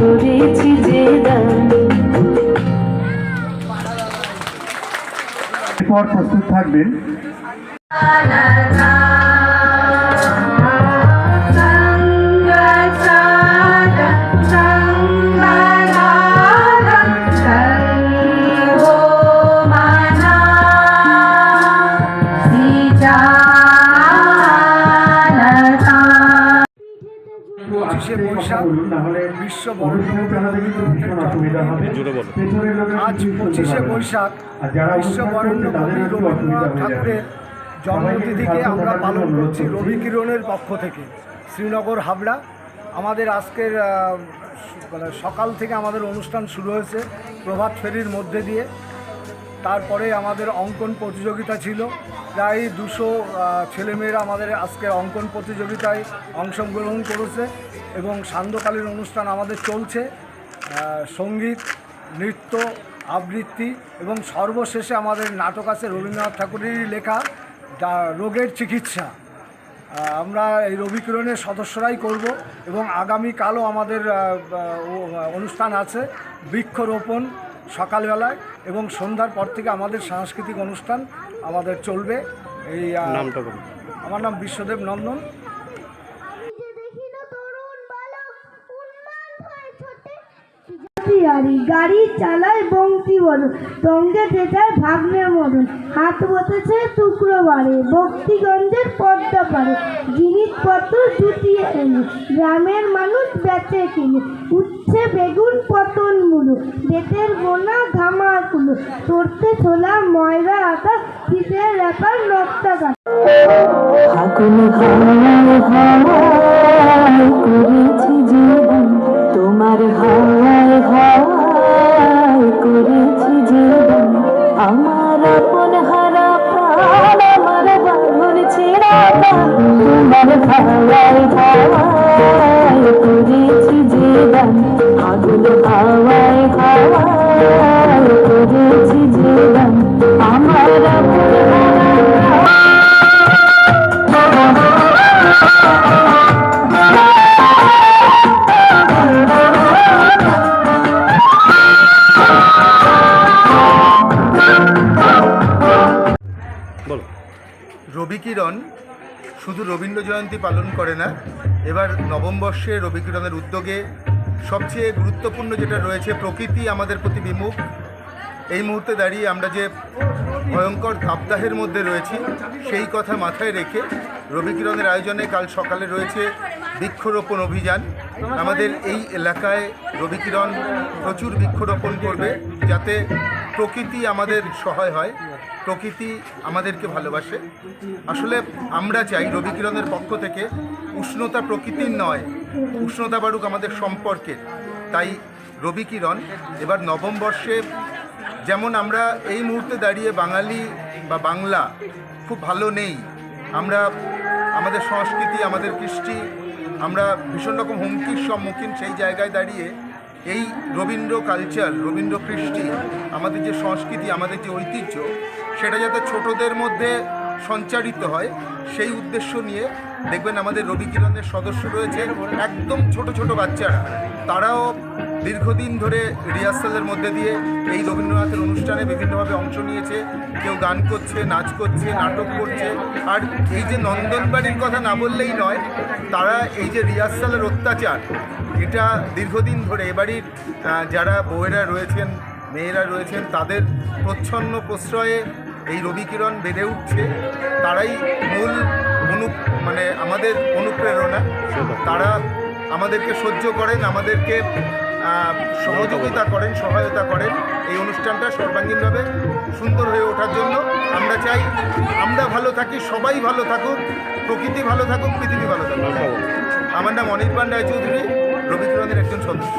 করেছি যে এরপর প্রস্তুত থাকবেন। পঁচিশে বৈশাখ বিশ্ব আজ পঁচিশে বৈশাখ বিশ্ব বরেণ্য কবি রবীন্দ্রনাথ ঠাকুরের জন্মতিথিকে আমরা পালন করছি রবি কিরণের পক্ষ থেকে শ্রীনগর হাবড়া। আমাদের আজকের মানে সকাল থেকে আমাদের অনুষ্ঠান শুরু হয়েছে প্রভাত ফেরির মধ্যে দিয়ে। তারপরে আমাদের অঙ্কন প্রতিযোগিতা ছিল। প্রায় দুশো ছেলেমেয়েরা আমাদের আজকে অঙ্কন প্রতিযোগিতায় অংশগ্রহণ করেছে এবং সান্ধ্যকালীন অনুষ্ঠান আমাদের চলছে। সংগীত, নৃত্য, আবৃত্তি এবং সর্বশেষে আমাদের নাটক আছে রবীন্দ্রনাথ ঠাকুরেরই লেখা রোগের চিকিৎসা। আমরা এই রবিকিরণের সদস্যরাই করব এবং আগামীকালও আমাদের অনুষ্ঠান আছে। বৃক্ষরোপণ সকালবেলায় এবং সন্ধ্যার পর থেকে আমাদের সাংস্কৃতিক অনুষ্ঠান আমাদের চলবে। এই নামটা আমার নাম বিশ্বদেব নন্দন। গাড়ি চালায় বল সঙ্গে যেটায় ভাগ্নে মদন হাত বসেছে শুক্রবারে ভক্তিগঞ্জের পদ্মা পারে জিনিসপত্র জুটিয়ে এনে, গ্রামের মানুষ বেচে কিনে, উচ্ছে বেগুন পতন মুলো, বেতের গোনা ধামা কুলো তোরতে ছোলা, ময়রা আটা শীতের ব্যাপার নকটা কাটা করেছি জীবন ফাগুন হাওয়ায় হাওয়ায় করেছি জীবন। আমার রবি কিরণ শুধু রবীন্দ্র জয়ন্তী পালন করে না এবার নবমবর্ষে রবি কিরণের উদ্যোগে সবচেয়ে গুরুত্বপূর্ণ যেটা রয়েছে, প্রকৃতি আমাদের প্রতি বিমুখ। এই মুহূর্তে দাঁড়িয়ে আমরা যে ভয়ঙ্কর তাপদাহের মধ্যে রয়েছি, সেই কথা মাথায় রেখে রবি কিরণের আয়োজনে কাল সকালে রয়েছে বৃক্ষরোপণ অভিযান। আমাদের এই এলাকায় রবি কিরণ প্রচুর বৃক্ষরোপণ করবে, যাতে প্রকৃতি আমাদের সহায় হয়, প্রকৃতি আমাদেরকে ভালোবাসে। আসলে আমরা চাই রবি কিরণের পক্ষ থেকে উষ্ণতা প্রকৃতির নয়, উষ্ণতা বাড়ুক আমাদের সম্পর্কের। তাই রবি কিরণ এবার নবম বর্ষে যেমন আমরা এই মুহূর্তে দাঁড়িয়ে বাঙালি বা বাংলা খুব ভালো নেই, আমরা আমাদের সংস্কৃতি, আমাদের কৃষ্টি, আমরা ভীষণ রকম হুমকির সম্মুখীন সেই জায়গায় দাঁড়িয়ে এই রবীন্দ্র কালচার রবীন্দ্র কৃষ্টি, আমাদের যে সংস্কৃতি, আমাদের যে ঐতিহ্য, সেটা যাতে ছোটদের মধ্যে সঞ্চারিত হয়, সেই উদ্দেশ্য নিয়ে দেখবেন আমাদের রবি কিরণের সদস্য রয়েছে একদম ছোট ছোট বাচ্চারা। তারাও দীর্ঘদিন ধরে রিহার্সালের মধ্যে দিয়ে এই রবীন্দ্রনাথের অনুষ্ঠানে বিভিন্নভাবে অংশ নিয়েছে। কেউ গান করছে, নাচ করছে, নাটক করছে। আর এই যে নন্দনবাড়ির কথা না বললেই নয়, তারা এই যে রিহার্সালের অত্যাচার, এটা দীর্ঘদিন ধরে এবাড়ির যারা বউয়েরা রয়েছেন, মেয়েরা রয়েছেন, তাদের প্রচ্ছন্ন প্রশ্রয়ে এই রবি কিরণ বেড়ে উঠছে। তারাই মূল অনু মানে আমাদের অনুপ্রেরণা। তারা আমাদেরকে সহ্য করেন, আমাদেরকে সহযোগিতা করেন, সহায়তা করেন। এই অনুষ্ঠানটা সর্বাঙ্গীনভাবে সুন্দর হয়ে ওঠার জন্য আমরা চাই আমরা ভালো থাকি, সবাই ভালো থাকুক, প্রকৃতি ভালো থাকুক, পৃথিবী ভালো থাকুক। আমার নাম অনির্বাণ রায়চৌধুরী রবীন্দ্রনাথের একজন সদস্য।